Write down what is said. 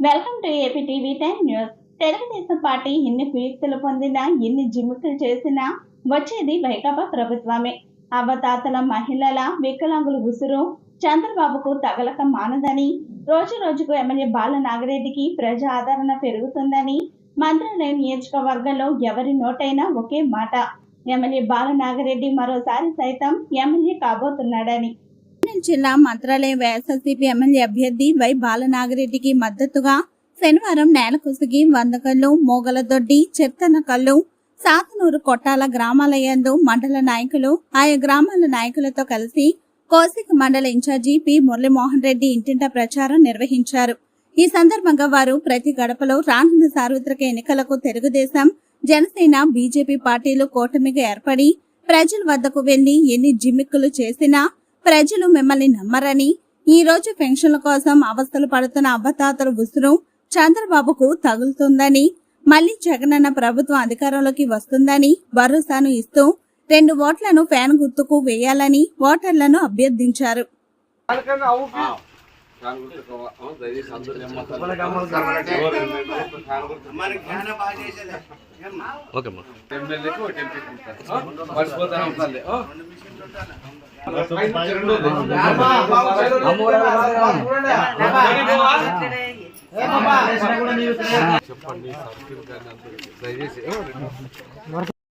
Welcome to AP TV ten news. Telugu Desam party ఎన్ని కుయుక్తులు పొందినా ఎన్ని జిమ్మికులు చేసినా వచ్చేది వైకాపా ప్రభుత్వమే. అవతాతల మహిళల వికలాంగుల ఉసురు చంద్రబాబుకు తగలక మానదని రోజు రోజుకు ఎమ్మెల్యే బాల నాగిరెడ్డికి ప్రజా ఆదరణ పెరుగుతుందని మంత్రాలయం నియోజకవర్గంలో ఎవరి నోటైనా ఒకే మాట. ఎమ్మెల్యే బాల నాగిరెడ్డి మరోసారి సైతం ఎమ్మెల్యే కాబోతున్నాడని కర్నూలు జిల్లా మంత్రాలయం వైఎస్ఆర్సీపీ ఎమ్మెల్యే అభ్యర్థి వై బాలనాగిరెడ్డికి మద్దతుగా శనివారం నేలకుసిగి వందకల్లు మోగలదొడ్డి చిత్తనకల్లు సాతనూరు కొట్టాల గ్రామాలయందు మండల నాయకులు ఆయా గ్రామాల నాయకులతో కలిసి కోసిక మండల ఇన్ఛార్జి పి మురళీమోహన్ రెడ్డి ఇంటింట ప్రచారం నిర్వహించారు. ఈ సందర్భంగా వారు ప్రతి గడపలో రానున్న సార్వత్రిక ఎన్నికలకు తెలుగుదేశం జనసేన బీజేపీ పార్టీలు కూటమిగా ఏర్పడి ప్రజల వద్దకు వెళ్ళి ఎన్ని జిమ్మిక్కులు చేసినా ప్రజలు మిమ్మల్ని నమ్మరని ఈ రోజు పెన్షన్ల కోసం అవస్థలు పడుతున్న అవ్వతాతల ఉసురు చంద్రబాబుకు తగులుతుందని మళ్ళీ జగనన్న ప్రభుత్వం అధికారంలోకి వస్తుందని భరోసాను ఇస్తూ రెండు ఓట్లను ఫ్యాన్ గుర్తుకు వేయాలని ఓటర్లను అభ్యర్థించారు. వాళ్ళకన్నా అవుకి ఫ్యాన్ గుర్తుకోవా? ఆ, దయచేసి అందరూ నమ్మకాలు. మనకి అమలు కావాలంటే ఫ్యాన్ గుర్తు. ఓకే అమ్మా ఎమ్మెల్యేకి ఒకటి ఎంపీకి ఉంటారు. ఆ, మర్చిపోతాను. చెప్పండి సర్కిల్ కానీ దయచేసి